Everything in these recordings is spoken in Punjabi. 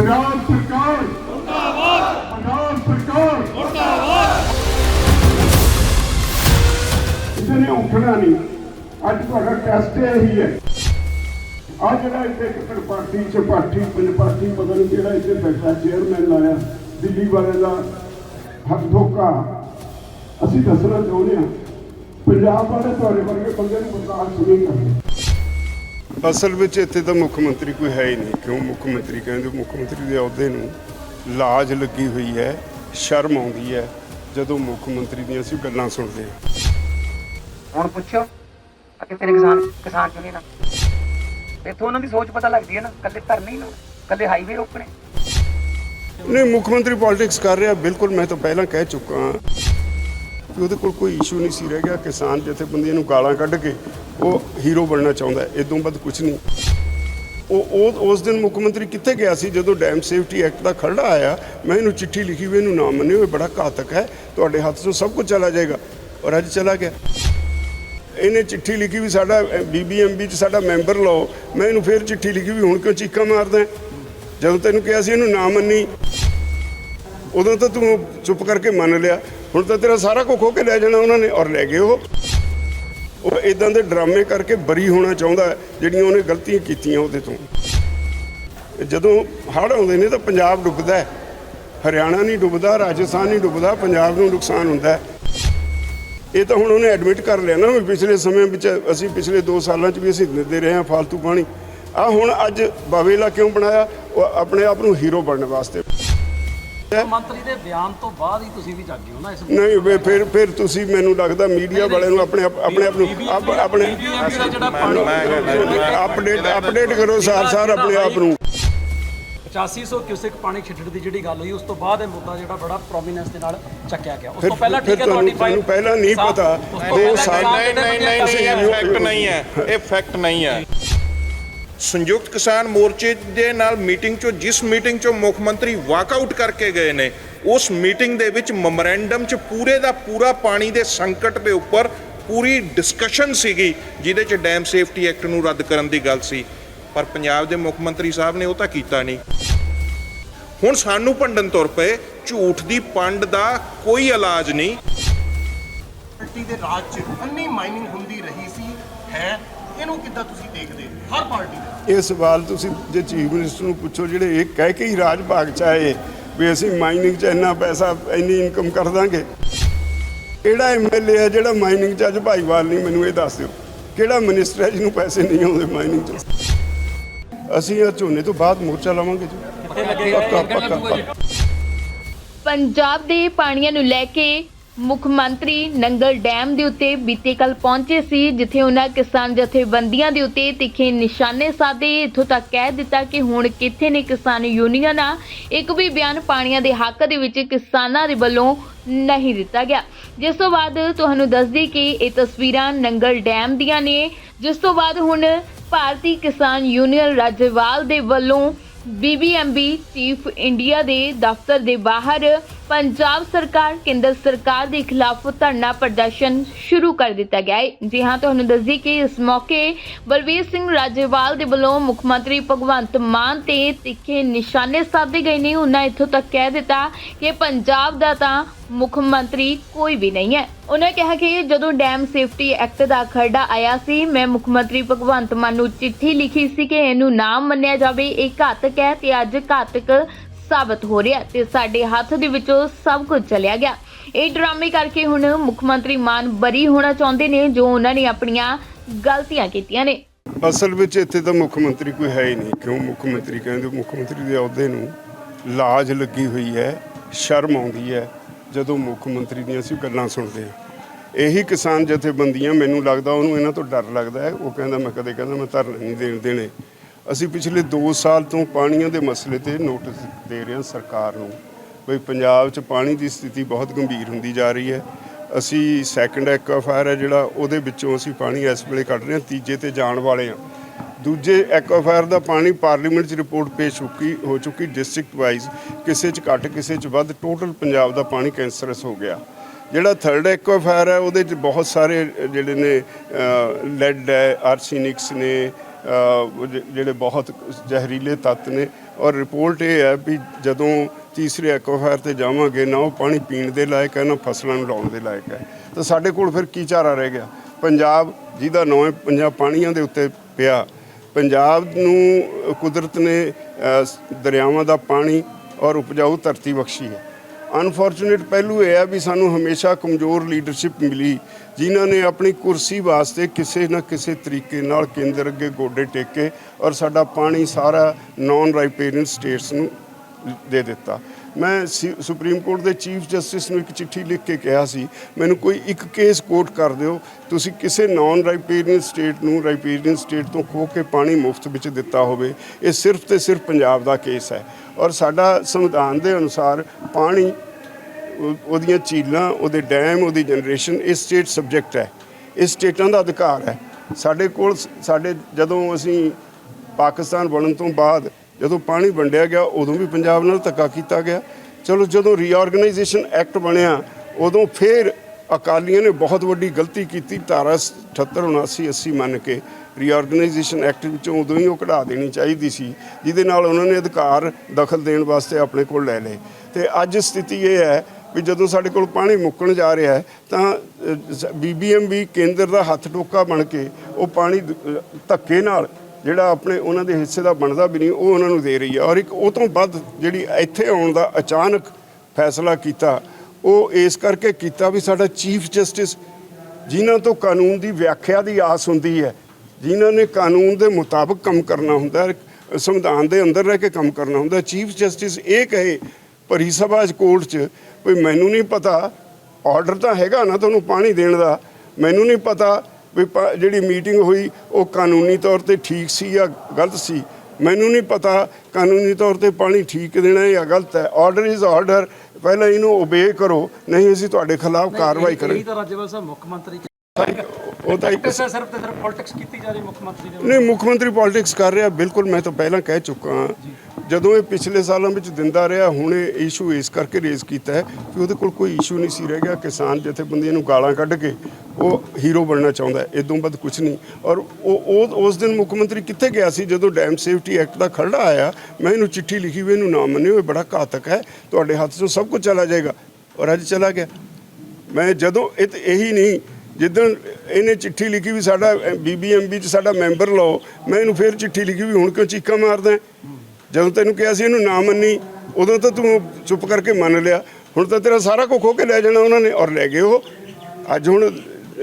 ਪੰਜਾਬ ਸਰਕਾਰ। ਮੁਰਦਾਬਾਦ ਪੰਜਾਬ ਸਰਕਾਰ। ਮੁਰਦਾਬਾਦ ਕਿਸੇ ਨੇ ਉੱਠਣਾ ਨਹੀਂ। ਅੱਜ ਤੁਹਾਡਾ ਟੈਸਟ ਇਹੀ ਹੈ। ਆ ਜਿਹੜਾ ਇੱਥੇ ਇੱਕ ਪਾਰਟੀ ਚ ਪਾਰਟੀ, ਪੰਜ ਪਾਰਟੀ, ਪਤਾ ਨਹੀਂ ਇੱਥੇ ਬੈਠਾ ਚੇਅਰਮੈਨ ਲਾਇਆ, ਦਿੱਲੀ ਵਾਲੇ ਦਾ ਹੱਥ ਧੋਖਾ। ਅਸੀਂ ਦੱਸਣਾ ਚਾਹੁੰਦੇ ਹਾਂ, ਪੰਜਾਬ ਵਾਲੇ ਤੁਹਾਡੇ ਵਰਗੇ ਬੰਦੇ ਨੂੰ ਬਰਦਾਸ਼ਤ ਨਹੀਂ ਕਰਦੇ। ਅਸਲ ਵਿੱਚ ਇੱਥੇ ਤਾਂ ਮੁੱਖ ਮੰਤਰੀ ਕੋਈ ਹੈ ਹੀ ਨਹੀਂ। ਕਿਉਂ ਮੁੱਖ ਮੰਤਰੀ? ਕਹਿੰਦੇ ਮੁੱਖ ਮੰਤਰੀ ਦੇ ਅਹੁਦੇ ਨੂੰ ਲਾਜ ਲੱਗੀ ਹੋਈ ਹੈ ਸ਼ਰਮ ਆਉਂਦੀ ਹੈ ਜਦੋਂ ਮੁੱਖ ਮੰਤਰੀ ਦੀਆਂ ਅਸੀਂ ਗੱਲਾਂ ਸੁਣਦੇ ਹਾਂ। ਹੁਣ ਪੁੱਛੋ ਆ ਕਿਤੇ ਨੇ ਕਿਸਾਨ ਕਿਸਾਨ ਚੁਣੇ ਨਾ? ਇੱਥੋਂ ਉਹਨਾਂ ਦੀ ਸੋਚ ਪਤਾ ਲੱਗਦੀ ਹੈ ਨਾ ਕੱਲੇ ਧਰਨੇ ਹੀ ਨਾ ਕੱਲੇ ਹਾਈਵੇ ਰੋਕਣੇ। ਨਹੀਂ ਮੁੱਖ ਮੰਤਰੀ ਪੋਲਿਟਿਕਸ ਕਰ ਰਿਹਾ ਬਿਲਕੁਲ ਮੈਂ ਤਾਂ ਪਹਿਲਾਂ ਕਹਿ ਚੁੱਕਾ ਹਾਂ। ਕਿ ਉਹਦੇ ਕੋਲ ਕੋਈ ਇਸ਼ੂ ਨਹੀਂ ਸੀ ਰਹਿ ਗਿਆ। ਕਿਸਾਨ ਜਥੇਬੰਦੀਆਂ ਨੂੰ ਗਾਲਾਂ ਕੱਢ ਕੇ ਉਹ ਹੀਰੋ ਬਣਨਾ ਚਾਹੁੰਦਾ ਹੈ। ਇਦੋਂ ਵੱਧ ਕੁਝ ਨਹੀਂ। ਉਹ ਉਹ, ਉਸ ਦਿਨ ਮੁੱਖ ਮੰਤਰੀ ਕਿੱਥੇ ਗਿਆ ਸੀ? ਜਦੋਂ ਡੈਮ ਸੇਫਟੀ ਐਕਟ ਦਾ ਖਰੜਾ ਆਇਆ, ਮੈਂ ਇਹਨੂੰ ਚਿੱਠੀ ਲਿਖੀ ਵੀ ਇਹਨੂੰ ਨਾ ਮੰਨਿਓ, ਇਹ ਬੜਾ ਘਾਤਕ ਹੈ। ਤੁਹਾਡੇ ਹੱਥ 'ਚੋਂ ਸਭ ਕੁਝ ਚਲਾ ਜਾਏਗਾ। ਔਰ ਅੱਜ ਚਲਾ ਗਿਆ। ਇਹਨੇ ਚਿੱਠੀ ਲਿਖੀ ਵੀ ਸਾਡਾ ਬੀਬੀਐਮਬੀ ਚ ਸਾਡਾ ਮੈਂਬਰ ਲਾਓ। ਮੈਂ ਇਹਨੂੰ ਫੇਰ ਚਿੱਠੀ ਲਿਖੀ ਵੀ ਹੁਣ ਕਿਉਂ ਚੀਕਾਂ ਮਾਰਦਾ ਜਦੋਂ ਤੈਨੂੰ ਕਿਹਾ ਸੀ ਇਹਨੂੰ ਨਾ ਮੰਨੀ, ਉਦੋਂ ਤਾਂ ਤੂੰ ਚੁੱਪ ਕਰਕੇ ਮੰਨ ਲਿਆ। ਹੁਣ ਤਾਂ ਤੇਰਾ ਸਾਰਾ ਕੁਝ ਖੋ ਕੇ ਲੈ ਜਾਣਾ ਉਹਨਾਂ ਨੇ ਔਰ ਲੈ ਗਏ ਉਹ। ਉਹ ਇਦਾਂ ਦੇ ਡਰਾਮੇ ਕਰਕੇ ਬਰੀ ਹੋਣਾ ਚਾਹੁੰਦਾ ਜਿਹੜੀਆਂ ਉਹਨੇ ਗਲਤੀਆਂ ਕੀਤੀਆਂ ਉਹਦੇ ਤੋਂ। ਜਦੋਂ ਹੜ੍ਹ ਆਉਂਦੇ ਨੇ ਤਾਂ ਪੰਜਾਬ ਡੁੱਬਦਾ ਹਰਿਆਣਾ ਨਹੀਂ ਡੁੱਬਦਾ, ਰਾਜਸਥਾਨ ਨਹੀਂ ਡੁੱਬਦਾ, ਪੰਜਾਬ ਨੂੰ ਨੁਕਸਾਨ ਹੁੰਦਾ ਇਹ ਤਾਂ ਹੁਣ ਉਹਨੇ ਐਡਮਿਟ ਕਰ ਲਿਆ ਨਾ ਵੀ ਪਿਛਲੇ ਸਮੇਂ ਵਿੱਚ ਅਸੀਂ ਪਿਛਲੇ 2 ਸਾਲਾਂ 'ਚ ਵੀ ਅਸੀਂ ਦਿੰਦੇ ਰਹੇ ਹਾਂ ਫालतू ਪਾਣੀ। ਆ ਹੁਣ ਅੱਜ ਬਾਵੇਲਾ ਕਿਉਂ ਬਣਾਇਆ? ਉਹ ਆਪਣੇ ਆਪ ਨੂੰ ਹੀਰੋ ਬਣਨ ਵਾਸਤੇ। ਮੰਤਰੀ ਦੇ ਬਿਆਨ ਤੋਂ ਬਾਅਦ ਹੀ ਤੁਸੀਂ ਵੀ ਜਾਗੇ ਹੋ ਨਾ ਇਸ ਨਹੀਂ ਵੇ ਫਿਰ ਫਿਰ ਤੁਸੀਂ ਮੈਨੂੰ ਲੱਗਦਾ ਮੀਡੀਆ ਵਾਲਿਆਂ ਨੂੰ ਆਪਣੇ ਆਪ- ਆਪਣੇ ਆਪ ਨੂੰ ਆਪ- ਆਪਣੇ BBMP ਦਾ ਜਿਹੜਾ ਪਾਣੀ ਅਪਡੇਟ ਅਪਡੇਟ ਕਰੋ ਸਾਰ ਸਾਰ ਆਪਣੇ ਆਪ ਨੂੰ। 8500 ਕਿਊਸੈਕ ਪਾਣੀ ਛੱਡਣ ਦੀ ਜਿਹੜੀ ਗੱਲ ਹੋਈ ਉਸ ਤੋਂ ਬਾਅਦ ਇਹ ਮੁੱਦਾ ਜਿਹੜਾ ਬੜਾ ਪ੍ਰੋਮੀਨੈਂਸ ਦੇ ਨਾਲ ਚੱਕਿਆ ਗਿਆ। ਉਸ ਫਿਰ ਤੋਂ ਪਹਿਲਾਂ ਫਿਰ ਠੀਕ ਹੈ ਤੁਹਾਨੂੰ ਤੁਹਾਡੀ ਤੁਹਾਨੂੰ ਪਹਿਲਾਂ ਨਹੀਂ ਪਤਾ। ਦੋ ਸਾਲ ਨਹੀਂ ਨਹੀਂ ਨਹੀਂ ਇਹ ਫੈਕਟ ਨਹੀਂ ਹੈ। ਇਹ ਫੈਕਟ ਨਹੀਂ ਹੈ। ਸੰਯੁਕਤ ਕਿਸਾਨ ਮੋਰਚੇ ਦੇ ਨਾਲ ਮੀਟਿੰਗ ਚੋਂ, ਜਿਸ ਮੀਟਿੰਗ ਚੋਂ ਮੁੱਖ ਮੰਤਰੀ ਵਾਕਆਊਟ ਕਰਕੇ ਗਏ ਨੇ, ਉਸ ਮੀਟਿੰਗ ਦੇ ਵਿੱਚ ਮੈਮੋਰੈਂਡਮ 'ਚ ਪੂਰੇ ਦਾ ਪੂਰਾ ਪਾਣੀ ਦੇ ਸੰਕਟ ਦੇ ਉੱਪਰ ਪੂਰੀ ਡਿਸਕਸ਼ਨ ਸੀਗੀ, ਜਿਹਦੇ 'ਚ ਡੈਮ ਸੇਫਟੀ ਐਕਟ ਨੂੰ ਰੱਦ ਕਰਨ ਦੀ ਗੱਲ ਸੀ। ਪਰ ਪੰਜਾਬ ਦੇ ਮੁੱਖ ਮੰਤਰੀ ਸਾਹਿਬ ਨੇ ਉਹ ਤਾਂ ਕੀਤਾ ਨਹੀਂ। ਹੁਣ ਸਾਨੂੰ ਭੰਡਨ ਤੁਰ ਪਏ, ਝੂਠ ਦੀ ਪੰਡ ਦਾ ਕੋਈ ਇਲਾਜ ਨਹੀਂ। ਪਾਰਟੀ ਦੇ ਰਾਜ 'ਚ ਅੰਨੀ ਮਾਈਨਿੰਗ ਹੁੰਦੀ ਰਹੀ ਸੀ, ਹੈ, ਇਹਨੂੰ ਕਿੱਦਾਂ ਤੁਸੀਂ ਦੇਖਦੇ ਹੋ? ਹਰ ਪਾਰਟੀ ਦੇ। ਇਹ ਸਵਾਲ ਤੁਸੀਂ ਜੇ ਚੀਫ ਮਿਨਿਸਟਰ ਨੂੰ ਪੁੱਛੋ ਜਿਹੜੇ ਇਹ ਕਹਿ ਕੇ ਹੀ ਰਾਜ ਭਾਗ ਚ ਆਏ ਵੀ ਅਸੀਂ ਮਾਈਨਿੰਗ 'ਚ ਇੰਨਾ ਪੈਸਾ ਇੰਨੀ ਇਨਕਮ ਕਰ ਦਾਂਗੇ। ਕਿਹੜਾ ਐਮਐਲਏ ਹੈ ਜਿਹੜਾ ਮਾਈਨਿੰਗ 'ਚ ਅੱਜ ਭਾਈਵਾਲ ਨਹੀਂ ਮੈਨੂੰ ਇਹ ਦੱਸ ਦਿਓ। ਕਿਹੜਾ ਮਿਨਿਸਟਰ ਹੈ ਜਿਹਨੂੰ ਪੈਸੇ ਨਹੀਂ ਆਉਂਦੇ ਮਾਈਨਿੰਗ 'ਚ? ਅਸੀਂ ਇਹ ਝੋਨੇ ਤੋਂ ਬਾਅਦ ਮੋਰਚਾ ਲਾਵਾਂਗੇ ਜੀ। ਪੱਕਾ ਪੱਕਾ ਪੱਕਾ। ਪੰਜਾਬ ਦੇ ਪਾਣੀਆਂ ਨੂੰ ਲੈ ਕੇ ਮੁੱਖ ਮੰਤਰੀ ਨੰਗਲ ਡੈਮ ਦੇ ਉੱਤੇ ਬੀਤੇ ਕੱਲ ਪਹੁੰਚੇ ਸੀ, ਜਿੱਥੇ ਉਹਨਾਂ ਕਿਸਾਨ ਜਥੇਬੰਦੀਆਂ ਦੇ ਉੱਤੇ ਤਿੱਖੇ ਨਿਸ਼ਾਨੇ ਸਾਧੇ। ਇੱਥੋਂ ਤੱਕ ਕਹਿ ਦਿੱਤਾ ਕਿ ਹੁਣ ਕਿੱਥੇ ਨੇ ਕਿਸਾਨ ਯੂਨੀਅਨਾਂ? ਇੱਕ ਵੀ ਬਿਆਨ ਪਾਣੀਆਂ ਦੇ ਹੱਕ ਦੇ ਵਿੱਚ ਕਿਸਾਨਾਂ ਦੇ ਵੱਲੋਂ ਨਹੀਂ ਦਿੱਤਾ ਗਿਆ। ਜਿਸ ਤੋਂ ਬਾਅਦ ਤੁਹਾਨੂੰ ਦੱਸਦੀ ਕਿ ਇਹ ਤਸਵੀਰਾਂ ਨੰਗਲ ਡੈਮ ਦੀਆਂ ਨੇ। ਜਿਸ ਤੋਂ ਬਾਅਦ ਹੁਣ ਭਾਰਤੀ ਕਿਸਾਨ ਯੂਨੀਅਨ ਰਾਜੇਵਾਲ ਦੇ ਵੱਲੋਂ ਬੀਬੀਐਮਬੀ ਚੀਫ ਇੰਡੀਆ ਦੇ ਦਫ਼ਤਰ ਦੇ ਬਾਹਰ ਪੰਜਾਬ ਸਰਕਾਰ, ਕੇਂਦਰ ਸਰਕਾਰ ਦੇ ਖਿਲਾਫ ਧਰਨਾ ਪ੍ਰਦਰਸ਼ਨ ਸ਼ੁਰੂ ਕਰ ਦਿੱਤਾ ਗਿਆ ਹੈ। ਜੀ ਹਾਂ, ਤੁਹਾਨੂੰ ਦੱਸਦੀ ਕਿ ਇਸ ਮੌਕੇ ਬਲਵੀਰ ਸਿੰਘ ਰਾਜੇਵਾਲ ਦੇ ਵੱਲੋਂ ਮੁੱਖ ਮੰਤਰੀ ਭਗਵੰਤ ਮਾਨ ਤੇ ਤਿੱਖੇ ਨਿਸ਼ਾਨੇ ਸਾਧੇ ਗਏ ਨੇ। ਉਹਨਾਂ ਇੱਥੋਂ ਤੱਕ ਕਹਿ ਦਿੱਤਾ ਕਿ ਪੰਜਾਬ ਦਾ ਤਾਂ ਮੁੱਖ ਮੰਤਰੀ ਕੋਈ ਵੀ ਨਹੀਂ ਹੈ। ਉਹਨਾਂ ਕਿਹਾ ਕਿ ਜਦੋਂ ਡੈਮ ਸੇਫਟੀ ਐਕਟ ਦਾ ਖਰੜਾ ਆਇਆ ਸੀ, ਮੈਂ ਮੁੱਖ ਮੰਤਰੀ ਭਗਵੰਤ ਮਾਨ ਨੂੰ ਚਿੱਠੀ ਲਿਖੀ ਸੀ ਕਿ ਇਹਨੂੰ ਨਾ ਮੰਨਿਆ ਜਾਵੇ। ਇਹ ਘਾਤਕ ਹੈ ਤੇ ਅੱਜ ਘਾਤਕ ਸਾਬਤ ਹੋ ਰਿਹਾ ਤੇ ਸਾਡੇ ਹੱਥ ਦੇ ਵਿੱਚੋਂ ਸਭ ਕੁਝ ਚਲਿਆ ਗਿਆ। ਇਹ ਡਰਾਮੇ ਕਰਕੇ ਹੁਣ ਮੁੱਖ ਮੰਤਰੀ ਮਾਨ ਬਰੀ ਹੋਣਾ ਚਾਹੁੰਦੇ ਨੇ, ਜੋ ਉਹਨਾਂ ਨੇ ਆਪਣੀਆਂ ਗਲਤੀਆਂ ਕੀਤੀਆਂ ਨੇ। ਅਸਲ ਵਿੱਚ ਇੱਥੇ ਤਾਂ ਮੁੱਖ ਮੰਤਰੀ ਕੋਈ ਹੈ ਹੀ ਨਹੀਂ। ਕਿਉਂ ਮੁੱਖ ਮੰਤਰੀ ਕਹਿੰਦੇ, ਮੁੱਖ ਮੰਤਰੀ ਦੇ ਅਹੁਦੇ ਨੂੰ ਲਾਜ ਲੱਗੀ ਹੋਈ ਹੈ, ਸ਼ਰਮ ਆਉਂਦੀ ਹੈ, ਜਦੋਂ ਮੁੱਖ ਮੰਤਰੀ ਦੀਆਂ ਅਸੀਂ ਗੱਲਾਂ ਸੁਣਦੇ ਹਾਂ। ਇਹੀ ਕਿਸਾਨ ਜਥੇਬੰਦੀਆਂ, ਮੈਨੂੰ ਲੱਗਦਾ ਉਹਨੂੰ ਇਹਨਾਂ ਤੋਂ ਡਰ ਲੱਗਦਾ ਹੈ। ਉਹ ਕਹਿੰਦਾ, ਮੈਂ ਕਦੇ ਕਹਿੰਦਾ, ਮੈਂ ਧਰਨੇ ਨਹੀਂ ਦੇਣ ਦੇਣੇ। ਅਸੀਂ ਪਿਛਲੇ 2 ਸਾਲ ਤੋਂ ਪਾਣੀਆਂ ਦੇ ਮਸਲੇ ਤੇ ਨੋਟਿਸ ਦੇ ਰਹੇ ਹਾਂ ਸਰਕਾਰ ਨੂੰ। ਵੀ ਪੰਜਾਬ 'ਚ ਪਾਣੀ ਦੀ ਸਥਿਤੀ ਬਹੁਤ ਗੰਭੀਰ ਹੁੰਦੀ ਜਾ ਰਹੀ ਹੈ। ਅਸੀਂ ਸੈਕੰਡ ਐਕਵਾਫਾਇਰ ਹੈ ਜਿਹੜਾ, ਉਹਦੇ ਵਿੱਚੋਂ ਅਸੀਂ ਪਾਣੀ ਇਸ ਵੇਲੇ ਕੱਢ ਰਹੇ ਹਾਂ, ਤੀਜੇ ਤੇ ਜਾਣ ਵਾਲੇ ਹਾਂ। ਦੂਜੇ ਐਕਵਾਫਾਇਰ ਦਾ ਪਾਣੀ ਪਾਰਲੀਮੈਂਟ 'ਚ ਰਿਪੋਰਟ ਪੇਸ਼ ਚੁੱਕੀ, ਹੋ ਚੁੱਕੀ ਡਿਸਟ੍ਰਿਕਟ ਵਾਈਜ਼ ਕਿਸੇ 'ਚ ਘੱਟ, ਕਿਸੇ 'ਚ ਵੱਧ ਟੋਟਲ ਪੰਜਾਬ ਦਾ ਪਾਣੀ ਕੈਂਸਰਸ ਹੋ ਗਿਆ। ਜਿਹੜਾ ਥਰਡ ਐਕਵਾਫਾਇਰ ਹੈ, ਉਹਦੇ 'ਚ ਬਹੁਤ ਸਾਰੇ ਜਿਹੜੇ ਨੇ ਲੈਡ ਹੈ ਆਰਸੀਨਿਕਸ ਨੇ ਜਿਹੜੇ ਬਹੁਤ ਜ਼ਹਿਰੀਲੇ ਤੱਤ ਨੇ। ਔਰ ਰਿਪੋਰਟ ਇਹ ਹੈ ਵੀ ਜਦੋਂ ਤੀਸਰੇ ਐਕਵਾਫਾਇਰ ਤੇ ਜਾਵਾਂਗੇ, ਨਾ ਉਹ ਪਾਣੀ ਪੀਣ ਦੇ ਲਾਇਕ ਹੈ, ਨਾ ਫਸਲਾਂ ਨੂੰ ਲਾਉਣ ਦੇ ਲਾਇਕ ਹੈ। ਤਾਂ ਸਾਡੇ ਕੋਲ ਫਿਰ ਕੀ ਚਾਰਾ ਰਹਿ ਗਿਆ? ਪੰਜਾਬ ਜਿਹਦਾ ਨਾਂ ਹੈ, ਪੰਜਾਬ ਪਾਣੀਆਂ ਦੇ ਉੱਤੇ ਪਿਆ। ਪੰਜਾਬ ਨੂੰ ਕੁਦਰਤ ਨੇ ਦਰਿਆਵਾਂ ਦਾ ਪਾਣੀ ਔਰ ਉਪਜਾਊ ਧਰਤੀ ਬਖਸ਼ੀ ਹੈ। ਅਨਫੋਰਚੂਨੇਟ ਪਹਿਲੂ ਇਹ ਹੈ ਵੀ ਸਾਨੂੰ ਹਮੇਸ਼ਾ ਕਮਜ਼ੋਰ ਲੀਡਰਸ਼ਿਪ ਮਿਲੀ। ਜਿਨ੍ਹਾਂ ਨੇ ਆਪਣੀ ਕੁਰਸੀ ਵਾਸਤੇ ਕਿਸੇ ਨਾ ਕਿਸੇ ਤਰੀਕੇ ਨਾਲ ਕੇਂਦਰ ਅੱਗੇ ਗੋਡੇ ਟੇਕੇ ਔਰ ਸਾਡਾ ਪਾਣੀ ਸਾਰਾ ਨਾਨ ਰਾਈਪੇਰੀਅਨ ਸਟੇਟਸ ਨੂੰ ਦੇ ਦਿੱਤਾ। ਮੈਂ ਸੀ- ਸੁਪਰੀਮ ਕੋਰਟ ਦੇ ਚੀਫ ਜਸਟਿਸ ਨੂੰ ਇੱਕ ਚਿੱਠੀ ਲਿਖ ਕੇ ਕਿਹਾ ਸੀ, ਮੈਨੂੰ ਕੋਈ ਇੱਕ ਕੇਸ ਕੋਟ ਕਰ ਦਿਓ, ਤੁਸੀਂ ਕਿਸੇ ਨਾਨ ਰਾਈਪੇਰੀਅਨ ਸਟੇਟ ਨੂੰ ਰਾਈਪੇਰੀਅਨ ਸਟੇਟ ਤੋਂ ਖੋ ਕੇ ਪਾਣੀ ਮੁਫਤ ਵਿੱਚ ਦਿੱਤਾ ਹੋਵੇ, ਇਹ ਸਿਰਫ ਤੇ ਸਿਰਫ ਪੰਜਾਬ ਦਾ ਕੇਸ ਹੈ। ਔਰ ਸਾਡਾ ਸੰਵਿਧਾਨ ਦੇ ਅਨੁਸਾਰ ਪਾਣੀ ਉਹਦੀਆਂ ਝੀਲਾਂ, ਉਹਦੇ ਡੈਮ ਉਹਦੀ ਜਨਰੇਸ਼ਨ ਇਹ ਸਟੇਟ ਸਬਜੈਕਟ ਹੈ। ਇਹ ਸਟੇਟਾਂ ਦਾ ਅਧਿਕਾਰ ਹੈ। ਸਾਡੇ ਕੋਲ ਸਾਡੇ ਜਦੋਂ ਅਸੀਂ ਪਾਕਿਸਤਾਨ ਬਣਨ ਤੋਂ ਬਾਅਦ ਜਦੋਂ ਪਾਣੀ ਵੰਡਿਆ ਗਿਆ, ਉਦੋਂ ਵੀ ਪੰਜਾਬ ਨਾਲ ਧੱਕਾ ਕੀਤਾ ਗਿਆ। ਚਲੋ, ਜਦੋਂ ਰੀਆਰਗੇਨਾਈਜੇਸ਼ਨ ਐਕਟ ਬਣਿਆ, ਉਦੋਂ ਫਿਰ ਅਕਾਲੀਆਂ ਨੇ ਬਹੁਤ ਵੱਡੀ ਗਲਤੀ ਕੀਤੀ, ਧਾਰਾ 78 79 80 ਮੰਨ ਕੇ ਰੀਆਰਗੇਨਾਈਜੇਸ਼ਨ ਐਕਟ ਵਿੱਚੋਂ ਉਦੋਂ ਹੀ ਉਹ ਕਢਾ ਦੇਣੀ ਚਾਹੀਦੀ ਸੀ, ਜਿਹਦੇ ਨਾਲ ਉਹਨਾਂ ਨੇ ਅਧਿਕਾਰ ਦਖਲ ਦੇਣ ਵਾਸਤੇ ਆਪਣੇ ਕੋਲ ਲੈ ਲਏ। ਤੇ ਅੱਜ ਸਥਿਤੀ ਇਹ ਹੈ ਵੀ ਜਦੋਂ ਸਾਡੇ ਕੋਲ ਪਾਣੀ ਮੁੱਕਣ ਜਾ ਰਿਹਾ ਹੈ, ਤਾਂ ਬੀਬੀਐਮ ਵੀ ਕੇਂਦਰ ਦਾ ਹੱਥ ਟੋਕਾ ਬਣ ਕੇ ਉਹ ਪਾਣੀ ਧੱਕੇ ਨਾਲ ਜਿਹੜਾ ਆਪਣੇ ਉਹਨਾਂ ਦੇ ਹਿੱਸੇ ਦਾ ਬਣਦਾ ਵੀ ਨਹੀਂ, ਉਹ ਉਹਨਾਂ ਨੂੰ ਦੇ ਰਹੀ ਹੈ। ਔਰ ਇੱਕ ਉਹ ਤੋਂ ਵੱਧ ਜਿਹੜੀ ਇੱਥੇ ਆਉਣ ਦਾ ਅਚਾਨਕ ਫੈਸਲਾ ਕੀਤਾ, ਉਹ ਇਸ ਕਰਕੇ ਕੀਤਾ ਵੀ ਸਾਡਾ ਚੀਫ ਜਸਟਿਸ ਜਿਨ੍ਹਾਂ ਤੋਂ ਕਾਨੂੰਨ ਦੀ ਵਿਆਖਿਆ ਦੀ ਆਸ ਹੁੰਦੀ ਹੈ, ਜਿਨ੍ਹਾਂ ਨੇ ਕਾਨੂੰਨ ਦੇ ਮੁਤਾਬਕ ਕੰਮ ਕਰਨਾ ਹੁੰਦਾ ਸੰਵਿਧਾਨ ਦੇ ਅੰਦਰ ਰਹਿ ਕੇ ਕੰਮ ਕਰਨਾ ਹੁੰਦਾ ਚੀਫ ਜਸਟਿਸ ਇਹ ਕਹੇ ਭਰੀ ਸਭਾ 'ਚ ਕੋਰਟ 'ਚ ਵੀ ਮੈਨੂੰ ਨਹੀਂ ਪਤਾ ਆਰਡਰ ਤਾਂ ਹੈਗਾ ਨਾ ਤੁਹਾਨੂੰ ਪਾਣੀ ਦੇਣ ਦਾ ਮੈਨੂੰ ਨਹੀਂ ਪਤਾ ਵੀ ਜਿਹੜੀ ਮੀਟਿੰਗ ਹੋਈ ਉਹ ਕਾਨੂੰਨੀ ਤੌਰ ਤੇ ਠੀਕ ਸੀ ਜਾਂ ਗਲਤ ਸੀ। ਮੈਨੂੰ ਨਹੀਂ ਪਤਾ ਕਾਨੂੰਨੀ ਤੌਰ ਤੇ ਪਾਣੀ ਠੀਕ ਦੇਣਾ ਹੈ ਜਾਂ ਗਲਤ ਹੈ। ਆਰਡਰ ਇਜ਼ ਆਰਡਰ ਪਹਿਲਾਂ ਇਹਨੂੰ ਓਬੇ ਕਰੋ ਨਹੀਂ ਅਸੀਂ ਤੁਹਾਡੇ ਖਿਲਾਫ ਕਾਰਵਾਈ ਇਹੀ ਕਰਾਂਗੇ। ਤਾਂ ਰਾਜੇਵਾਲ ਸਾਹਿਬ ਮੁੱਖ ਮੰਤਰੀ ਉਹ ਤਾਂ ਇੱਕ ਸਿਰਫ ਤੇ ਸਿਰਫ ਪੋਲਿਟਿਕਸ ਕੀਤੀ ਜਾ ਰਹੀ ਮੁੱਖ ਮੰਤਰੀ ਦੇ। ਨਹੀਂ ਮੁੱਖ ਮੰਤਰੀ ਪੋਲਿਟਿਕਸ ਕਰ ਰਿਹਾ ਬਿਲਕੁਲ ਮੈਂ ਤਾਂ ਪਹਿਲਾਂ ਕਹਿ ਚੁੱਕਾ ਹਾਂ। ਜਦੋਂ ਇਹ ਪਿਛਲੇ ਸਾਲਾਂ ਵਿੱਚ ਦਿੰਦਾ ਰਿਹਾ ਹੁਣ ਇਹ ਇਸ਼ੂ ਇਸ ਕਰਕੇ ਰੇਜ਼ ਕੀਤਾ ਹੈ ਕਿ ਉਹਦੇ ਕੋਲ ਕੋਈ ਇਸ਼ੂ ਨਹੀਂ ਸੀ ਰਹਿ ਗਿਆ। ਕਿਸਾਨ ਜਥੇਬੰਦੀਆਂ ਨੂੰ ਗਾਲਾਂ ਕੱਢ ਕੇ ਉਹ ਹੀਰੋ ਬਣਨਾ ਚਾਹੁੰਦਾ ਹੈ। ਇਦੋਂ ਵੱਧ ਕੁਝ ਨਹੀਂ। ਔਰ ਉਹ ਉਹ ਉਸ ਦਿਨ ਮੁੱਖ ਮੰਤਰੀ ਕਿੱਥੇ ਗਿਆ ਸੀ? ਜਦੋਂ ਡੈਮ ਸੇਫਟੀ ਐਕਟ ਦਾ ਖਰੜਾ ਆਇਆ ਮੈਂ ਇਹਨੂੰ ਚਿੱਠੀ ਲਿਖੀ ਵੀ ਇਹਨੂੰ ਨਾ ਮੰਨਿਓ ਇਹ ਬੜਾ ਘਾਤਕ ਹੈ। ਤੁਹਾਡੇ ਹੱਥ 'ਚੋਂ ਸਭ ਕੁਝ ਚਲਾ ਜਾਏਗਾ। ਔਰ ਅੱਜ ਚਲਾ ਗਿਆ। ਮੈਂ ਜਦੋਂ ਇਹ ਤੇ ਇਹੀ ਨਹੀਂ ਜਿੱਦਣ ਇਹਨੇ ਚਿੱਠੀ ਲਿਖੀ ਵੀ ਸਾਡਾ ਬੀਬੀਐਮਬੀ ਚ ਸਾਡਾ ਮੈਂਬਰ ਲਾਓ, ਮੈਂ ਇਹਨੂੰ ਫੇਰ ਚਿੱਠੀ ਲਿਖੀ ਵੀ ਹੁਣ ਕਿਉਂ ਚੀਕਾਂ ਮਾਰਦਾ ਜਦੋਂ ਤੈਨੂੰ ਕਿਹਾ ਸੀ ਇਹਨੂੰ ਨਾ ਮੰਨੀ, ਉਦੋਂ ਤਾਂ ਤੂੰ ਚੁੱਪ ਕਰਕੇ ਮੰਨ ਲਿਆ। ਹੁਣ ਤਾਂ ਤੇਰਾ ਸਾਰਾ ਕੁਝ ਖੋ ਕੇ ਲੈ ਜਾਣਾ ਉਹਨਾਂ ਨੇ ਔਰ ਲੈ ਗਏ ਉਹ। ਅੱਜ ਹੁਣ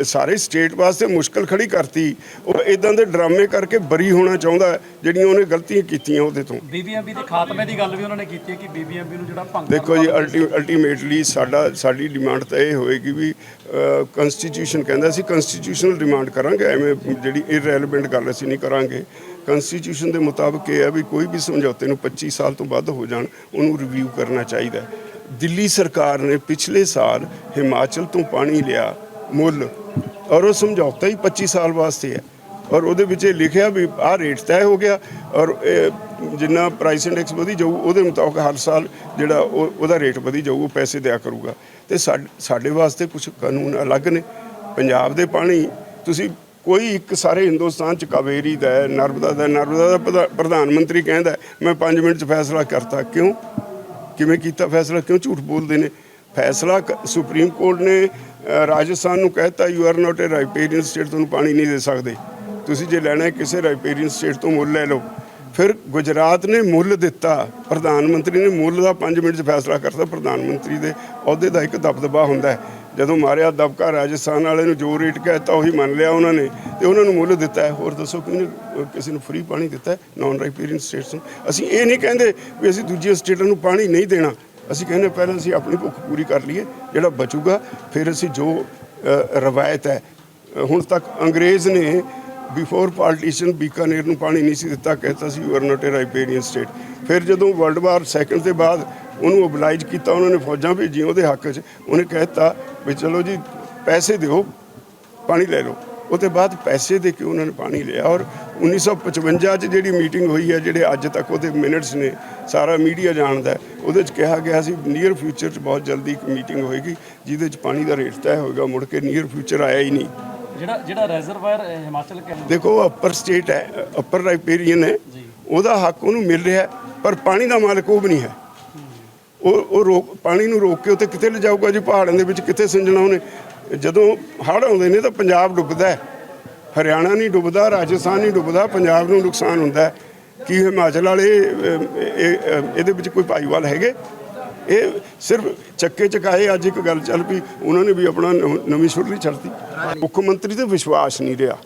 ਸਾਰੇ ਸਟੇਟ ਵਾਸਤੇ ਮੁਸ਼ਕਲ ਖੜੀ ਕਰਤੀ। ਉਹ ਇਦਾਂ ਦੇ ਡਰਾਮੇ ਕਰਕੇ ਬਰੀ ਹੋਣਾ ਚਾਹੁੰਦਾ ਜਿਹੜੀਆਂ ਉਹਨੇ ਗਲਤੀਆਂ ਕੀਤੀਆਂ ਉਹਦੇ ਤੋਂ। ਬੀਬੀਐਮਬੀ ਦੇ ਖਾਤਮੇ ਦੀ ਗੱਲ ਵੀ ਉਹਨਾਂ ਨੇ ਕੀਤੀ ਹੈ ਕਿ ਬੀਬੀਐਮਬੀ ਨੂੰ ਜਿਹੜਾ ਭੰਗ ਦੇਖੋ ਜੀ ਅਲਟੀਮੇਟਲੀ ਸਾਡਾ ਸਾਡੀ ਡਿਮਾਂਡ ਤਾਂ ਇਹ ਹੋਏਗੀ ਵੀ ਕਨਸਟੀਟਿਊਸ਼ਨ ਕਹਿੰਦਾ ਸੀ ਕਨਸਟੀਟਿਊਸ਼ਨਲ ਡਿਮਾਂਡ ਕਰਾਂਗੇ ਐਵੇਂ ਜਿਹੜੀ ਇਰਰੈਲੇਵੈਂਟ ਗੱਲ ਅਸੀਂ ਨਹੀਂ ਕਰਾਂਗੇ। ਕਨਸਟੀਟਿਊਸ਼ਨ ਦੇ ਮੁਤਾਬਕ ਇਹ ਹੈ ਵੀ ਕੋਈ ਵੀ ਸਮਝੌਤੇ ਨੂੰ 25 ਸਾਲ ਤੋਂ ਵੱਧ ਹੋ ਜਾਣ ਉਹਨੂੰ ਰਿਵਿਊ ਕਰਨਾ ਚਾਹੀਦਾ ਦਿੱਲੀ ਸਰਕਾਰ ਨੇ ਪਿਛਲੇ ਸਾਲ ਹਿਮਾਚਲ ਤੋਂ ਪਾਣੀ ਲਿਆ ਮੁੱਲ। ਔਰ ਉਹ ਸਮਝੌਤਾ ਹੀ 25 ਸਾਲ ਵਾਸਤੇ ਹੈ। ਔਰ ਉਹਦੇ ਵਿੱਚ ਇਹ ਲਿਖਿਆ ਵੀ ਆਹ ਰੇਟ ਤੈਅ ਹੋ ਗਿਆ। ਔਰ ਇਹ ਜਿੰਨਾ ਪ੍ਰਾਈਸ ਇੰਡੈਕਸ ਵਧੀ ਜਾਊ, ਉਹਦੇ ਮੁਤਾਬਕ ਹਰ ਸਾਲ ਜਿਹੜਾ ਉਹ- ਉਹਦਾ ਰੇਟ ਵਧੀ ਜਾਊ, ਉਹ ਪੈਸੇ ਦਿਆ ਕਰੂਗਾ। ਤੇ ਸਾਡ- ਸਾਡੇ ਵਾਸਤੇ ਕੁਝ ਕਾਨੂੰਨ ਅਲੱਗ ਨੇ। ਪੰਜਾਬ ਦੇ ਪਾਣੀ, ਤੁਸੀਂ ਕੋਈ ਇੱਕ ਸਾਰੇ ਹਿੰਦੁਸਤਾਨ ਚ ਕਾਵੇਰੀ ਦਾ ਹੈ, ਨਰਮਦਾ ਦਾ ਨਰਮਦਾ ਦਾ ਪ੍ਰਧਾ- ਪ੍ਰਧਾਨ ਮੰਤਰੀ ਕਹਿੰਦਾ ਮੈਂ 5 ਮਿੰਟ ਚ ਫੈਸਲਾ ਕਰਤਾ। ਕਿਉਂ? ਕਿਵੇਂ ਕੀਤਾ ਫੈਸਲਾ? ਕਿਉਂ ਝੂਠ ਬੋਲਦੇ ਨੇ? ਫੈਸਲਾ ਕ- ਸੁਪਰੀਮ ਕੋਰਟ ਨੇ ਰਾਜਸਥਾਨ ਨੂੰ ਕਹਿਤਾ you are not a riparian state ਤੁਹਾਨੂੰ ਪਾਣੀ ਨਹੀਂ ਦੇ ਸਕਦੇ। ਤੁਸੀਂ ਜੇ ਲੈਣਾ ਕਿਸੇ ਰਾਈਪੇਰੀਅਨ ਸਟੇਟ ਤੋਂ ਮੁੱਲ ਲੈ ਲਓ। ਫਿਰ ਗੁਜਰਾਤ ਨੇ ਮੁੱਲ ਦਿੱਤਾ, ਪ੍ਰਧਾਨ ਮੰਤਰੀ ਨੇ ਮੁੱਲ ਦਾ 5 ਮਿੰਟ 'ਚ ਫੈਸਲਾ ਕਰਤਾ, ਪ੍ਰਧਾਨ ਮੰਤਰੀ ਦੇ ਅਹੁਦੇ ਦਾ ਇੱਕ ਦਬਦਬਾ ਹੁੰਦਾ ਹੈ। ਜਦੋਂ ਮਾਰਿਆ ਦਬਕਾ ਰਾਜਸਥਾਨ ਵਾਲੇ ਨੂੰ ਜੋ ਰੇਟ ਕਹਿਤਾ, ਉਹੀ ਮੰਨ ਲਿਆ ਉਹਨਾਂ ਨੇ ਤੇ ਉਹਨਾਂ ਨੂੰ ਮੁੱਲ ਦਿੱਤਾ ਹੈ। ਹੋਰ ਦੱਸੋ ਕਿਹਨੇ ਕਿਸੇ ਨੂੰ ਫ੍ਰੀ ਪਾਣੀ ਦਿੱਤਾ ਹੈ? ਨਾਨ ਰਾਈਪੇਰੀਅਨ ਸਟੇਟਸ ਨੂੰ। ਅਸੀਂ ਇਹ ਨਹੀਂ ਕਹਿੰਦੇ ਵੀ ਅਸੀਂ ਦੂਜੀਆਂ ਸਟੇਟਾਂ ਨੂੰ ਪਾਣੀ ਨਹੀਂ ਦੇਣਾ। ਅਸੀਂ ਕਹਿੰਦੇ ਪਹਿਲਾਂ ਅਸੀਂ ਆਪਣੀ ਭੁੱਖ ਪੂਰੀ ਕਰ ਲਈਏ, ਜਿਹੜਾ ਬਚੂਗਾ, ਫਿਰ ਅਸੀਂ ਜੋ ਰਵਾਇਤ ਹੈ। ਹੁਣ ਤੱਕ ਅੰਗਰੇਜ਼ ਨੇ ਬਿਫੋਰ ਪਾਰਟੀਸ਼ਨ ਬੀਕਾਨੇਰ ਨੂੰ ਪਾਣੀ ਨਹੀਂ ਸੀ ਦਿੱਤਾ ਕਹਿੰਦਾ ਸੀ you are not a riparian state ਫਿਰ ਜਦੋਂ ਵਰਲਡ ਵਾਰ ਸੈਕੰਡ ਦੇ ਬਾਅਦ ਉਹਨੂੰ ਓਬਲਾਈਜ ਕੀਤਾ, ਉਹਨਾਂ ਨੇ ਫੌਜਾਂ ਭੇਜੀਆਂ ਉਹਦੇ ਹੱਕ 'ਚ, ਉਹਨੇ ਕਹਿਤਾ ਵੀ ਚਲੋ ਜੀ, ਪੈਸੇ ਦਿਓ, ਪਾਣੀ ਲੈ ਲਓ। ਉਹਦੇ ਬਾਅਦ ਪੈਸੇ ਦੇ ਕੇ ਉਹਨਾਂ ਨੇ ਪਾਣੀ ਲਿਆ ਔਰ 1955 'ਚ ਜਿਹੜੀ ਮੀਟਿੰਗ ਹੋਈ ਹੈ ਜਿਹੜੇ ਅੱਜ ਤੱਕ ਉਹਦੇ ਮਿੰਟਸ ਨੇ ਸਾਰਾ ਮੀਡੀਆ ਜਾਣਦਾ ਉਹਦੇ 'ਚ ਕਿਹਾ ਗਿਆ ਸੀ ਨੀਅਰ ਫਿਊਚਰ 'ਚ ਬਹੁਤ ਜਲਦੀ ਇੱਕ ਮੀਟਿੰਗ ਹੋਏਗੀ ਜਿਹਦੇ 'ਚ ਪਾਣੀ ਦਾ ਰੇਟ ਤੈਅ ਹੋਏਗਾ ਮੁੜ ਕੇ ਨੀਅਰ ਫਿਊਚਰ ਆਇਆ ਹੀ ਨਹੀਂ। ਜਿਹੜਾ ਜਿਹੜਾ ਰੈਜ਼ਰਵਾਇਰ ਹਿਮਾਚਲ ਕੇ ਦੇਖੋ ਅਪਰ ਸਟੇਟ ਹੈ ਅਪਰ ਰਾਈਪੇਰੀਅਨ ਹੈ ਉਹਦਾ ਹੱਕ ਉਹਨੂੰ ਮਿਲ ਰਿਹਾ ਪਰ ਪਾਣੀ ਦਾ ਮਾਲਕ ਉਹ ਵੀ ਨਹੀਂ ਹੈ। ਉਹ ਉਹ ਰੋਕ ਪਾਣੀ ਨੂੰ ਰੋਕ ਕੇ ਉੱਥੇ ਕਿੱਥੇ ਲਿਜਾਊਗਾ ਜੀ ਪਹਾੜਾਂ ਦੇ ਵਿੱਚ ਕਿੱਥੇ ਸਿੰਜਣਾ ਉਹਨੇ? ਜਦੋਂ ਹੜ੍ਹ ਆਉਂਦੇ ਨੇ ਤਾਂ ਪੰਜਾਬ ਡੁੱਬਦਾ ਹੈ। ਹਰਿਆਣਾ ਨਹੀਂ ਡੁੱਬਦਾ, ਰਾਜਸਥਾਨ ਨਹੀਂ ਡੁੱਬਦਾ, ਪੰਜਾਬ ਨੂੰ ਨੁਕਸਾਨ ਹੁੰਦਾ ਕੀ ਹਿਮਾਚਲ ਵਾਲੇ ਇਹ- ਇਹਦੇ ਵਿੱਚ ਕੋਈ ਭਾਈਵਾਲ ਹੈਗੇ? ਇਹ ਸਿਰਫ ਚੱਕੇ ਚਕਾਏ ਅੱਜ ਇੱਕ ਗੱਲ ਚੱਲ ਪਈ, ਉਹਨਾਂ ਨੇ ਵੀ ਆਪਣਾ ਨਵ- ਨਵੀਂ ਸੁਰਲੀ ਛੱਡਤੀ। ਮੁੱਖ ਮੰਤਰੀ ਤੇ ਵਿਸ਼ਵਾਸ ਨਹੀਂ ਰਿਹਾ।